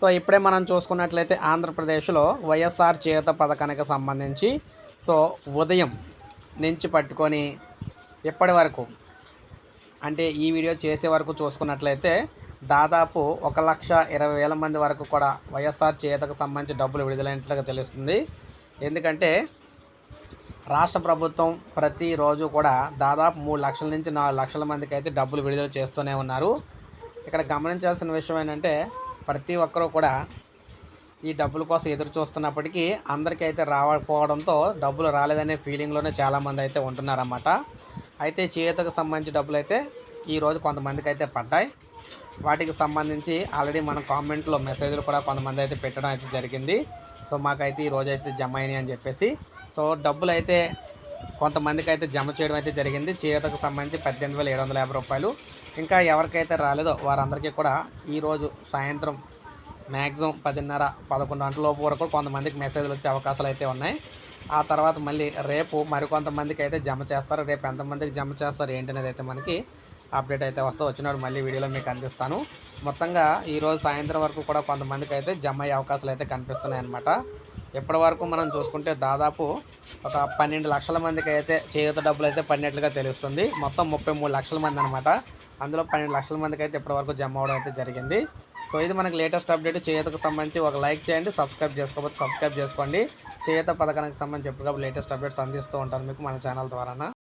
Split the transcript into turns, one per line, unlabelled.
So ఇప్పుడే మనం చూసుకున్నట్లయితే ఆంధ్రప్రదేశ్లో వైఎస్ఆర్ చేత పథకానికి సంబంధించి సో ఉదయం నుంచి పట్టుకొని ఇప్పటి వరకు అంటే ఈ వీడియో చేసే వరకు చూసుకున్నట్లయితే దాదాపు ఒక లక్ష ఇరవై వేల మంది వరకు కూడా వైఎస్ఆర్ చేతకు సంబంధించి డబ్బులు విడుదలైనట్లుగా తెలుస్తుంది. ఎందుకంటే రాష్ట్ర ప్రభుత్వం ప్రతిరోజు కూడా దాదాపు మూడు లక్షల నుంచి నాలుగు లక్షల మందికి అయితే డబ్బులు విడుదల చేస్తూనే ఉన్నారు. ఇక్కడ గమనించాల్సిన విషయం ఏంటంటే ప్రతి ఒక్కరూ కూడా ఈ డబ్బుల కోసం ఎదురు చూస్తున్నప్పటికీ అందరికీ అయితే రాకపోవడంతో డబ్బులు రాలేదనే ఫీలింగ్లోనే చాలామంది అయితే ఉంటున్నారన్నమాట. అయితే చేతకు సంబంధించి డబ్బులు అయితే ఈరోజు కొంతమందికి అయితే పడ్డాయి. వాటికి సంబంధించి ఆల్రెడీ మన కామెంట్లో మెసేజ్లు కూడా కొంతమంది అయితే పెట్టడం అయితే జరిగింది. సో మాకైతే ఈ అయితే జమ అయినాయి అని చెప్పేసి. సో డబ్బులు అయితే కొంతమందికి అయితే జమ చేయడం అయితే జరిగింది. చేతకు సంబంధించి పద్దెనిమిది వేల ఏడు వందల యాభై రూపాయలు. ఇంకా ఎవరికైతే రాలేదో వారందరికీ కూడా ఈరోజు సాయంత్రం మ్యాక్సిమం పదిన్నర పదకొండు గంటల లోపు వరకు కొంతమందికి మెసేజ్లు వచ్చే అవకాశాలు అయితే ఉన్నాయి. ఆ తర్వాత మళ్ళీ రేపు మరికొంతమందికి అయితే జమ చేస్తారు. రేపు ఎంతమందికి జమ చేస్తారు ఏంటనేది అయితే మనకి అప్డేట్ అయితే వస్తూ వచ్చినప్పుడు మళ్ళీ వీడియోలో మీకు అందిస్తాను. మొత్తంగా ఈరోజు సాయంత్రం వరకు కూడా కొంతమందికి అయితే జమ అయ్యే అవకాశాలు అయితే కనిపిస్తున్నాయి అన్నమాట ఇప్పటి వరకు మనం చూసుకుంటే దాదాపు ఒక పన్నెండు లక్షల మందికి అయితే చేయూత డబ్బులు అయితే పడినట్లుగా తెలుస్తుంది. మొత్తం ముప్పై మూడు లక్షల మంది అనమాట అందులో పన్నెండు లక్షల మందికి అయితే ఇప్పటి వరకు జమ అవడం అయితే జరిగింది. సో ఇది మనకి లేటెస్ట్ అప్డేట్. చేయూతకు సంబంధించి ఒక లైక్ చేయండి సబ్స్క్రైబ్ చేసుకోకపోతే సబ్స్క్రైబ్ చేసుకోండి. చేయూత పథకానికి సంబంధించి ఎప్పటికప్పుడు లేటెస్ట్ అప్డేట్స్ అందిస్తూ ఉంటాను మీకు మన ఛానల్ ద్వారా